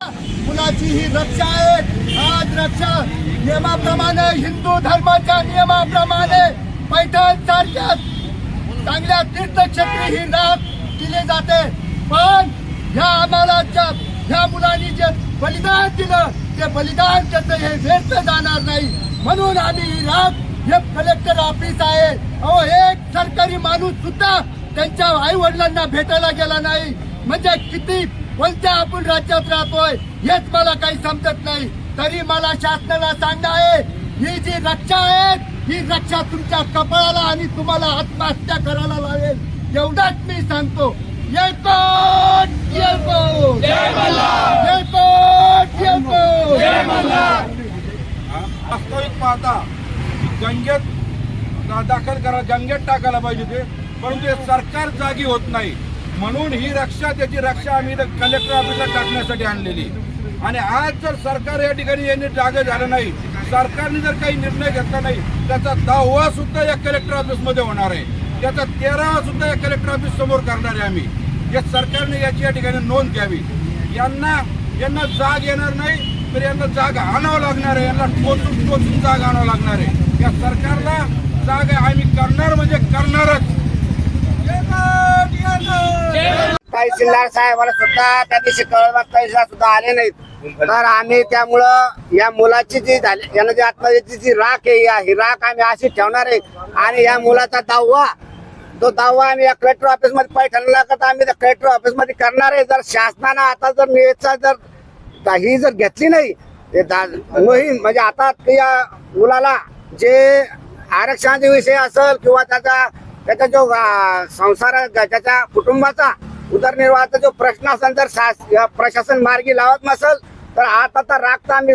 मुलाची ही रक्षा आहे आज रक्षा नियमाप्रमाणे हिंदू धर्माच्या नियमाप्रमाणे पैठण सारख्या चांगल्या तीर्थक्षेत्री ही राख दिली जाते. पण ह्या आम्हाला ज्या ह्या मुलांनी जे बलिदान दिलं ते बलिदान त्याचं हे व्यर्थ जाणार नाही. म्हणून आम्ही ही राख हे कलेक्टर ऑफिस आहे. अहो एक सरकारी माणूस सुद्धा त्यांच्या आई वडिलांना भेटायला गेला नाही. म्हणजे किती कोणत्या आपण राज्यात राहतोय हेच मला काही समजत नाही. तरी मला शासनाला सांगणं आहे ही जी रक्षा आहे ही रक्षा तुमच्या कपाळाला आणि तुम्हाला आत्महत्या करायला लावेल एवढाच मी सांगतो. येळकोट येळकोट येळकोट येळकोट वास्तविक पाहता गंगेत दाखल करा गंगेत टाकायला पाहिजे ते. परंतु हे सरकार जागी होत नाही. म्हणून ही रक्षा त्याची रक्षा आम्ही कलेक्टर ऑफिसला टाकण्यासाठी आणलेली आणि आज जर सरकार या ठिकाणी यांनी जागे झालं नाही सरकारने जर काही निर्णय घेतला नाही त्याचा दहावा सुद्धा या कलेक्टर ऑफिसमध्ये होणार आहे. त्याचा तेरावा सुद्धा या कलेक्टर ऑफिस समोर करणार आहे आम्ही. या सरकारने याची या ठिकाणी नोंद घ्यावी. यांना यांना जाग येणार नाही तर यांना जाग आणावं लागणार आहे. यांना टोचून टोचून जाग आणावं लागणार आहे. या सरकारला जाग आहे आम्ही करणार म्हणजे करणारच. तहसीलदार साहेबाला सुद्धा त्या दिवशी कळवा तहसीलदार सुद्धा आले नाहीत. तर आम्ही त्यामुळं या मुलाची जी झाली यानं जी आत्महत्येची जी राख आहे या- ही राख आम्ही अशी ठेवणार आहे. आणि या मुलाचा दावा तो दावा आम्ही या कलेक्टर ऑफिसमध्ये पैठणला करता आम्ही त्या कलेक्टर ऑफिसमध्ये करणार आहे. जर शासनानं आता जर निवेदचा जर ही जर घेतली नाही मोहीम म्हणजे आता या मुलाला जे आरक्षणाचा विषय असेल किंवा त्याचा त्याचा जो संसार त्याच्या कुटुंबाचा उदरनिर्वाहाचा जो प्रश्न असेल जर शास- प्रशासन मार्गी लावत नसेल तर आता तर राखत आम्ही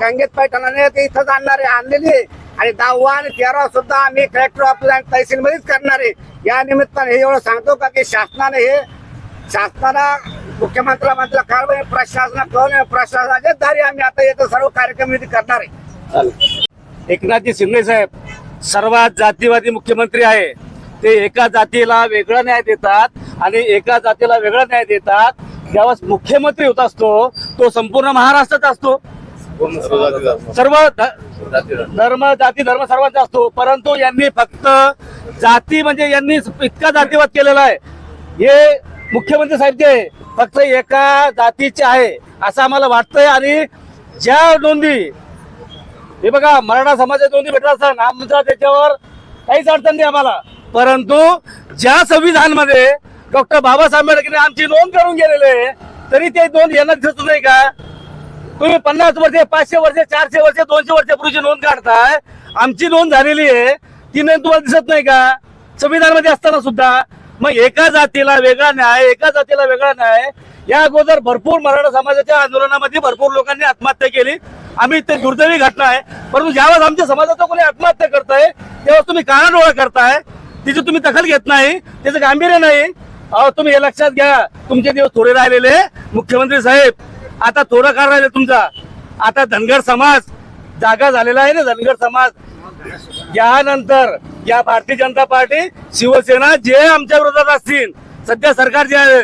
गंगेत पैठणाने ते इथंच आणणार आहे आणलेली आहे. आणि दहावा आणि तेरावा सुद्धा आम्ही कलेक्टर ऑफिस आणि तहसील मध्येच करणार आहे. या निमित्ताने हे एवढं सांगतो का की शासनाने हे शासनाला मुख्यमंत्र्या म्हटलं कळवणे प्रशासना कळवणे दारी आम्ही आता येतो सर्व कार्यक्रम इथे करणार आहे. एकनाथजी शिंदे साहेब सर्वात जातीवादी मुख्यमंत्री आहे. ते एका जातीला वेगळा न्याय देतात आणि एका जातीला वेगळा न्याय देतात. ज्यावेळेस मुख्यमंत्री होत असतो तो संपूर्ण महाराष्ट्रात असतो. सर्व धर्म. जाती धर्म सर्वांचा असतो. परंतु यांनी फक्त जाती म्हणजे यांनी इतका जातीवाद केलेला आहे. हे मुख्यमंत्री साहेब जे फक्त एका जातीचे आहे असं आम्हाला वाटतंय. आणि ज्या नोंदी हे बघा मराठा समाजाच्या नोंदी भेटला असता आमचा त्याच्यावर काहीच अडचण नाही आम्हाला. परंतु ज्या संविधानमध्ये डॉक्टर बाबासाहेब आंबेडकरने आमची नोंद करून गेलेले आहे, तरी ते नोंद यांना दिसत नाही का? तुम्ही पन्नास वर्षे पाचशे वर्षे चारशे वर्षे दोनशे वर्षापूर्वीची नोंद काढताय. आमची नोंद झालेली आहे. ती नोंद तुम्हाला दिसत नाही का? संविधानमध्ये असताना सुद्धा. मग एका जातीला वेगळा न्याय एका जातीला वेगळा न्याय या अगोदर भरपूर मराठा समाजाच्या आंदोलनामध्ये भरपूर लोकांनी आत्महत्या केली. आम्ही ते दुर्दैवी घटना आहे. परंतु ज्यावेळेस आमच्या समाजाचा कोणी आत्महत्या करताय त्यावेळेस तुम्ही काळा डोळा करताय. तिची तुम्ही दखल घेत नाही त्याचं गांभीर्य नाही. अहो तुम्ही हे लक्षात घ्या. तुमचे दिवस थोडे राहिलेले. मुख्यमंत्री साहेब आता थोडं काळ राहिले तुमचा. आता धनगर समाज जागा झालेला आहे ना धनगर समाज. यानंतर या भारतीय जनता पार्टी शिवसेना जे आमच्या विरोधात असतील सध्या सरकार जे आहे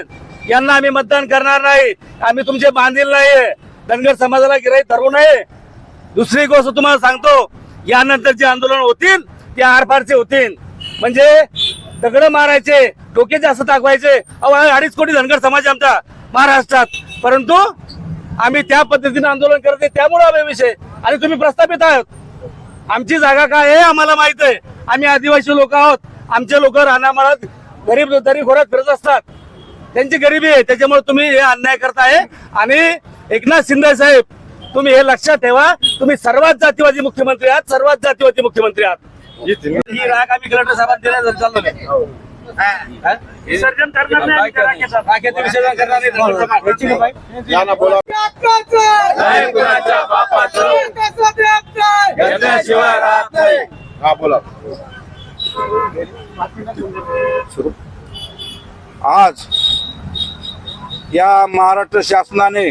यांना आम्ही मतदान करणार नाही. आम्ही तुमचे बांधील नाहीये. धनगर समाजाला गिराई धरू नये. दुसरी गोष्ट तुम्हाला सांगतो यानंतर जे आंदोलन होतील ते आरपारचे होतील. म्हणजे दगड मारायचे डोके जास्त दाखवायचे अहो अडीच कोटी धनगर समाज आमचा महाराष्ट्रात. परंतु आम्ही त्या पद्धतीने आंदोलन करते त्यामुळे आम्ही विषय. आणि तुम्ही प्रस्थापित आहात. आमची जागा काय आहे आम्हाला माहीत आहे. आम्ही आदिवासी लोक आहोत. आमचे लोक रानामाळात गरीब दरी खोऱ्यात फिरत असतात. त्यांची गरिबी आहे त्याच्यामुळे तुम्ही हे अन्याय करताय. आणि एकनाथ शिंदे साहेब तुम्ही हे लक्षात ठेवा. तुम्ही सर्वात जातीवादी मुख्यमंत्री आहात सर्वात जातीवादी मुख्यमंत्री आहात. ही राग आम्ही कलेक्टर साहेबांना देण्यास चाललो नाही. हा? विसर्जन करणार नाही राखेचं. विसर्जन करणार नाही धनगर समाज. याची काय? या ना बोला नाही कुणाच्या बापाचं. केल्याशिवाय राहत नाही हा बोला आज या महाराष्ट्र शासनाने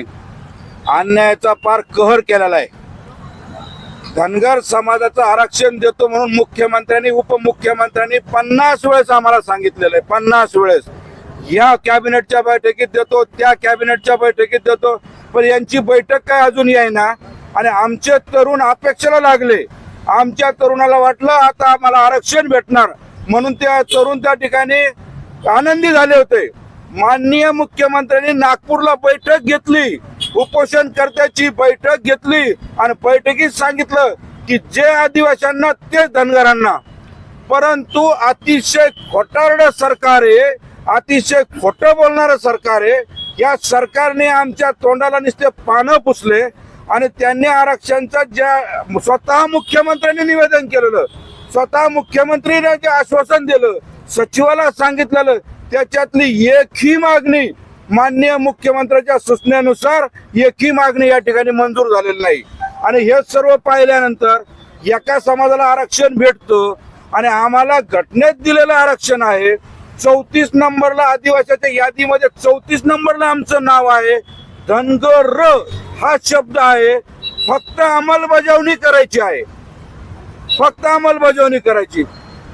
अन्यायाचा पार कहर केलेला आहे धनगर समाजाचं आरक्षण देतो म्हणून मुख्यमंत्र्यांनी उपमुख्यमंत्र्यांनी पन्नास वेळेस आम्हाला सांगितलेलं आहे पन्नास वेळेस. या कॅबिनेटच्या बैठकीत देतो त्या कॅबिनेटच्या बैठकीत देतो पण यांची बैठक काय अजून येईना. आणि आमचे तरुण अपेक्षेला लागले. आमच्या तरुणाला वाटलं आता आम्हाला आरक्षण भेटणार. म्हणून त्या तरुण त्या ठिकाणी आनंदी झाले होते. माननीय मुख्यमंत्र्यांनी नागपूरला बैठक घेतली. उपोषणकर्त्याची बैठक घेतली आणि बैठकीत सांगितलं की जे आदिवाशांना ते धनगरांना. परंतु अतिशय खोटारड सरकार आहे अतिशय खोटं बोलणारं सरकार आहे. या सरकारने आमच्या तोंडाला नुसते पानं पुसले आणि त्यांनी आरक्षणचं ज्या स्वतः मुख्यमंत्र्यांनी निवेदन केलेलं स्वतः मुख्यमंत्रीने जे आश्वासन दिलं सचिवाला सांगितलेलं त्याच्यातली एकही मागणी माननीय मुख्यमंत्र्यांच्या सूचनेनुसार एकही मागणी या ठिकाणी मंजूर झालेली नाही. आणि हे सर्व पाहिल्यानंतर एका समाजाला आरक्षण भेटतं आणि आम्हाला घटनेत दिलेलं आरक्षण आहे. चौतीस नंबरला आदिवासीच्या यादीमध्ये चौतीस नंबरला आमचं नाव आहे. धनगर हा शब्द आहे. फक्त अंमलबजावणी करायची आहे. फक्त अंमलबजावणी करायची.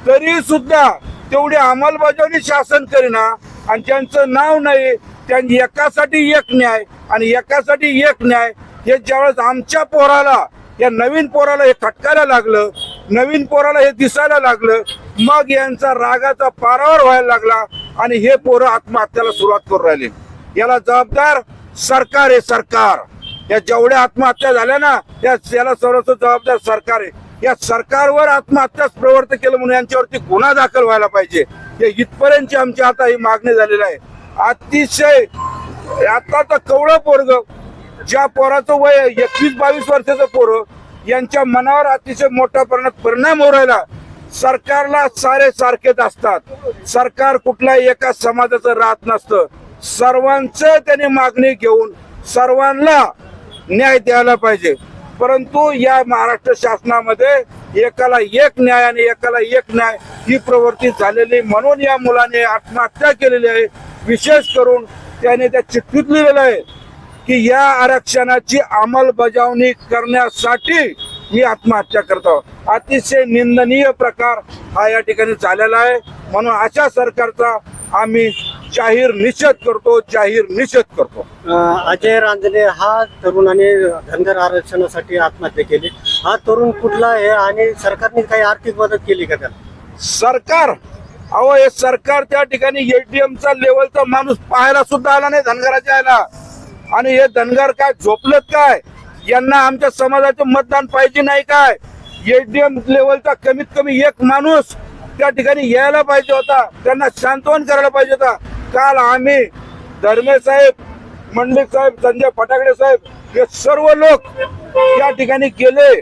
तरी सुद्धा तेवढी अंमलबजावणी शासन करीना आणि ज्यांचं नाव नाही त्यांनी एकासाठी एक न्याय आणि एकासाठी एक न्याय. हे ज्यावेळेस आमच्या पोराला या नवीन पोराला हे खटकायला लागलं नवीन पोराला हे दिसायला लागलं मग यांचा रागाचा पारावर व्हायला लागला आणि हे पोरं आत्महत्याला सुरुवात करून राहिले. याला जबाबदार सरकार आहे सरकार. या जेवढ्या आत्महत्या झाल्या ना त्या याला सर्वस्व जबाबदार सरकार आहे. या सरकारवर आत्महत्याच प्रवर्त केलं म्हणून यांच्यावरती गुन्हा दाखल व्हायला पाहिजे. हे इथपर्यंतची आमची आता ही मागणी झालेली आहे. अतिशय आता तर कवळं पोरग. ज्या पोराचं वय एकवीस बावीस वर्षाचं पोरं यांच्या मनावर अतिशय मोठ्या प्रमाणात परिणाम होऊ राहिला. सरकारला सारे सारखेच असतात. सरकार कुठल्याही एका समाजाचं राहत नसतं. सर्वांचं त्यांनी मागणी घेऊन सर्वांना न्याय द्यायला पाहिजे. परंतु या महाराष्ट्र शासनामध्ये एकाला एक न्याय आणि एकाला एक न्याय ही प्रवृत्ती झालेली म्हणून या मुलाने आत्महत्या केलेली आहे. विशेष करून त्याने त्या चिठ्ठीत लिहिलेलं आहे की या आरक्षणाची अंमलबजावणी करण्यासाठी मी आत्महत्या करतो. अतिशय निंदनीय प्रकार हा या ठिकाणी झालेला आहे. म्हणून अशा सरकारचा आम्ही जाहीर निषेध करतो जाहीर निषेध करतो. अजय रांजणे हा तरुणाने धनगर आरक्षणासाठी आत्महत्या केली. हा तरुण कुठला आहे आणि सरकारने काही आर्थिक मदत केली का त्याला? सरकार अहो हे सरकार त्या ठिकाणी एटीएमचा लेवलचा माणूस पाहायला सुद्धा आला नाही धनगराच्या आणि हे धनगर काय झोपलेत काय? यांना आमच्या समाजाचं मतदान पाहिजे नाही काय? एटीएम लेवलचा कमीत कमी एक माणूस त्या ठिकाणी यायला पाहिजे होता. त्यांना शांतवन करायला पाहिजे होता. काल आम्ही धर्मे साहेब मंडलिक साहेब संजय फटाकडे साहेब हे सर्व लोक त्या ठिकाणी गेले.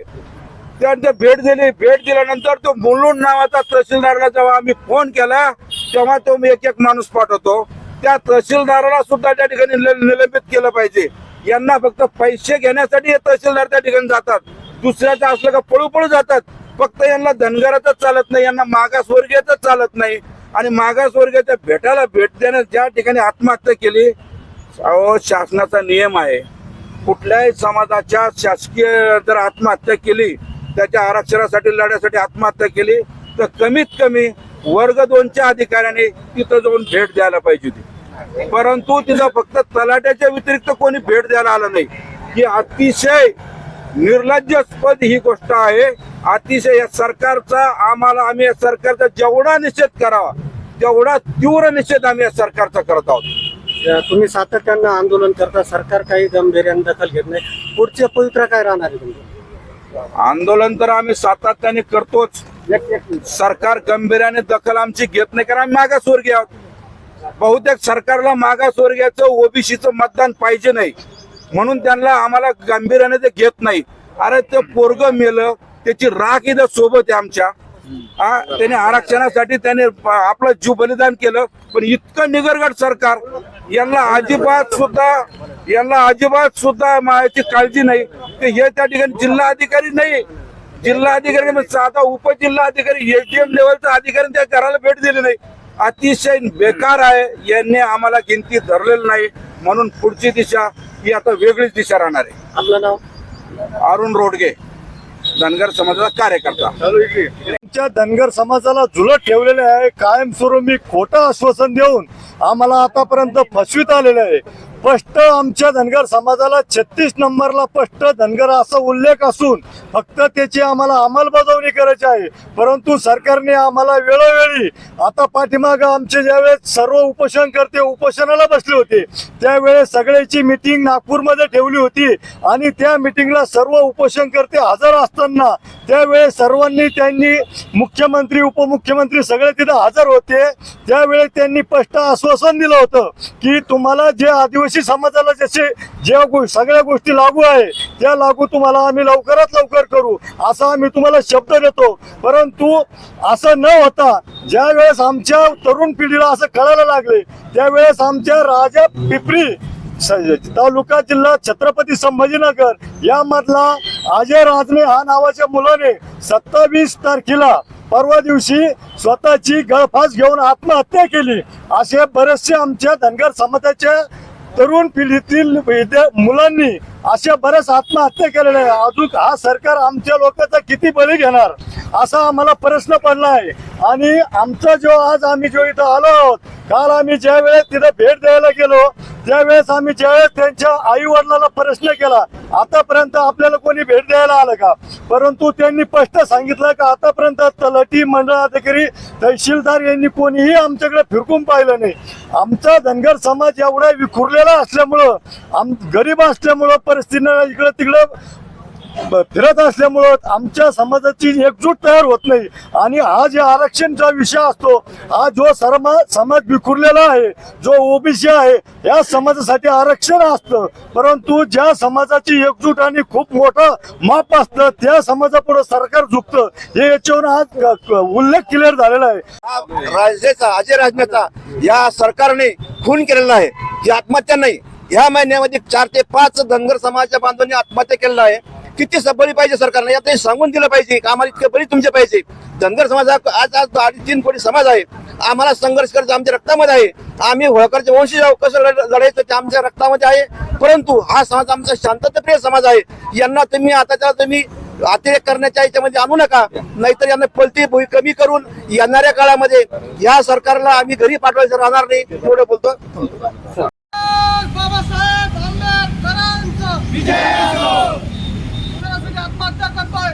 त्यांना भेट दिली. भेट दिल्यानंतर तो मुलुंड नावाचा तहसीलदारला जेव्हा आम्ही फोन केला तेव्हा तो मी एक एक माणूस पाठवतो. त्या तहसीलदाराला सुद्धा त्या ठिकाणी निलंबित केलं पाहिजे. यांना फक्त पैसे घेण्यासाठी हे तहसीलदार त्या ठिकाणी जातात. दुसऱ्याचं असलं का पळू पळू जातात. फक्त यांना धनगरातच चालत नाही यांना मागासवर्गीयच चालत नाही. आणि मागासवर्गीयाच्या भेटाला भेट देण्यात ज्या ठिकाणी आत्महत्या केली अहो शासनाचा नियम आहे. कुठल्याही समाजाच्या शासकीय जर आत्महत्या केली त्याच्या आरक्षणासाठी लढ्यासाठी आत्महत्या केली तर कमीत कमी वर्ग दोनच्या अधिकाऱ्याने तिथं जाऊन भेट द्यायला पाहिजे होती. परंतु तिथं फक्त तलाट्याच्या व्यतिरिक्त कोणी भेट द्यायला आलं नाही. ही अतिशय निर्लज्जास्पद ही गोष्ट आहे. अतिशय या सरकारचा आम्हाला आम्ही या सरकारचा जेवढा निषेध करावा तेवढा तीव्र निषेध आम्ही या सरकारचा करत आहोत. तुम्ही सातत्यानं आंदोलन करता सरकार काही गंभीर्याने दखल घेत नाही. पुढचे पवित्र काय राहणार आहे तुमचं? आंदोलन तर आम्ही सातत्याने करतोच. सरकार गंभीर्याने दखल आमची घेत नाही कारण आम्ही मागासवर्गीय आहोत. बहुतेक सरकारला मागासवर्गीयाचं ओबीसीचं मतदान पाहिजे नाही. म्हणून त्यांना आम्हाला गांभीर्याने ते घेत नाही. अरे ते पोरग मेलं त्याची राख इथं सोबत आहे आमच्या. हा त्याने आरक्षणासाठी त्याने आपलं जीव बलिदान केलं पण इतकं निगरगड सरकार यांना अजिबात सुद्धा यांना अजिबात सुद्धा मायाची काळजी नाही. ते हे त्या ठिकाणी जिल्हा अधिकारी नाही. जिल्हा अधिकारी म्हणजे साधा उपजिल्हा अधिकारी एसडीएम लेवलचा अधिकारी त्या घराला भेट दिली नाही. अतिशय बेकार आहे. यांनी आम्हाला गिनती धरलेलं नाही. म्हणून पुढची दिशा ही आता वेगळीच दिशा राहणार आहे. आपलं नाव? अरुण रोडगे धनगर समाजाचा कार्यकर्ता. आमच्या धनगर समाजाला झुलत ठेवलेले आहे. कायमस्वरूपी खोटं आश्वासन देऊन आम्हाला आतापर्यंत फसवीत आलेले आहे. स्पष्ट आमच्या धनगर समाजाला छत्तीस नंबरला स्पष्ट धनगर असा उल्लेख असून फक्त त्याची आम्हाला अंमलबजावणी करायची आहे. परंतु सरकारने आम्हाला वेळोवेळी आता पाठीमागं आमचे ज्यावेळेस सर्व उपोषण करते उपोषणाला बसले होते त्यावेळेस सगळ्याची मिटिंग नागपूरमध्ये ठेवली होती आणि त्या मिटिंगला सर्व उपोषण करते हजर असताना त्यावेळेस सर्वांनी त्यांनी मुख्यमंत्री उपमुख्यमंत्री सगळे तिथे हजर होते. त्यावेळेस त्यांनी स्पष्ट आश्वासन दिलं होतं की तुम्हाला जे आदिवासी समाजाला जसे ज्या गो- सगळ्या गोष्टी लागू आहे त्या लागू तुम्हाला आम्ही लवकरात लवकर करू असा आम्ही तुम्हाला शब्द देतो. परंतु असं न होता ज्या वेळेस आमच्या तरुण पिढीला असं कळायला लागले त्यावेळेस आमच्या राजा पिपरी तालुका जिल्हा छत्रपती संभाजीनगर यामधला अजय राजने हा नावाच्या मुलाने सत्तावीस तारखेला परवा दिवशी स्वतःची गळफास घेऊन आत्महत्या केली. असे बरेचसे आमच्या धनगर समाजाच्या तरुण पिढीतील मुलांनी अशा बऱ्याच आत्महत्या केलेल्या आहे. अजून हा सरकार आमच्या लोकांचा किती बळी घेणार? असा आम्हाला प्रश्न पडला आहे आणि आमचा जो आज आम्ही जो इथं आलो आहोत काल आम्ही ज्या वेळेस तिथं भेट द्यायला गेलो त्यावेळेस आम्ही ज्यावेळेस त्यांच्या आई वडिलांना प्रश्न केला आतापर्यंत आपल्याला कोणी भेट द्यायला आलं का? परंतु त्यांनी स्पष्ट सांगितलं का आतापर्यंत तलाठी मंडळ अधिकारी तहसीलदार यांनी कोणीही आमच्याकडे फिरकून पाहिलं नाही. आमचा धनगर समाज एवढा विखुरलेला असल्यामुळं आम गरीब असल्यामुळं परिस्थितीनं इकडं तिकडं फिरत असल्यामुळं आमच्या समाजाची एकजूट तयार होत नाही. आणि हा जे आरक्षणचा विषय असतो हा जो सरमा समाज विखुरलेला आहे जो ओबीसी आहे या समाजासाठी आरक्षण असतं. परंतु ज्या समाजाची एकजूट आणि खूप मोठं माप असतं त्या समाजापुढे सरकार झुकतं. हे याच्यावर आज उल्लेख क्लिअर झालेला आहे. राजेचा अजय राजनेचा या सरकारने खून केलेला आहे. ही आत्महत्या नाही. ह्या महिन्यामध्ये चार ते पाच धनगर समाजाच्या बांधवांनी आत्महत्या केलेला आहे. किती सबळी पाहिजे सरकारने? यात हे सांगून दिलं पाहिजे. की आम्हाला इतके बळी तुमचे पाहिजे. धनगर समाज हा आज आज अडीच तीन कोटी समाज आहे. आम्हाला संघर्ष करायचं आमच्या रक्तामध्ये आहे. आम्ही होळकरचे वंशी जाऊ. कसं लढायचं ते आमच्या रक्तामध्ये आहे. परंतु हा समाज आमचा शांतताप्रिय समाज आहे. यांना तुम्ही आता त्याला तुम्ही अतिरेक करण्याच्या याच्यामध्ये आणू नका. नाहीतर यांना पलती भुई कमी करून येणाऱ्या काळामध्ये या सरकारला आम्ही घरी पाठवायचं राहणार नाही. एवढं बोलतो. बाबासाहेब आंबेडकरांचा. विजय आत्महत्या करतोय.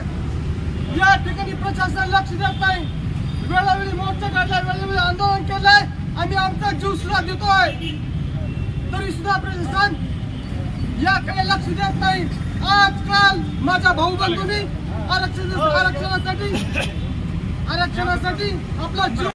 या ठिकाणी प्रशासन लक्ष देत नाही. वेळोवेळी मोर्चा काढलाय वेळोवेळी आंदोलन केलंय. आम्ही आमचा जीव सुद्धा देतोय. तरी सुद्धा प्रशासन याकडे लक्ष देत नाही. आजकाल माझ्या भाऊ बंधूंनी आरक्षण आरक्षणासाठी आरक्षणासाठी आपला जीव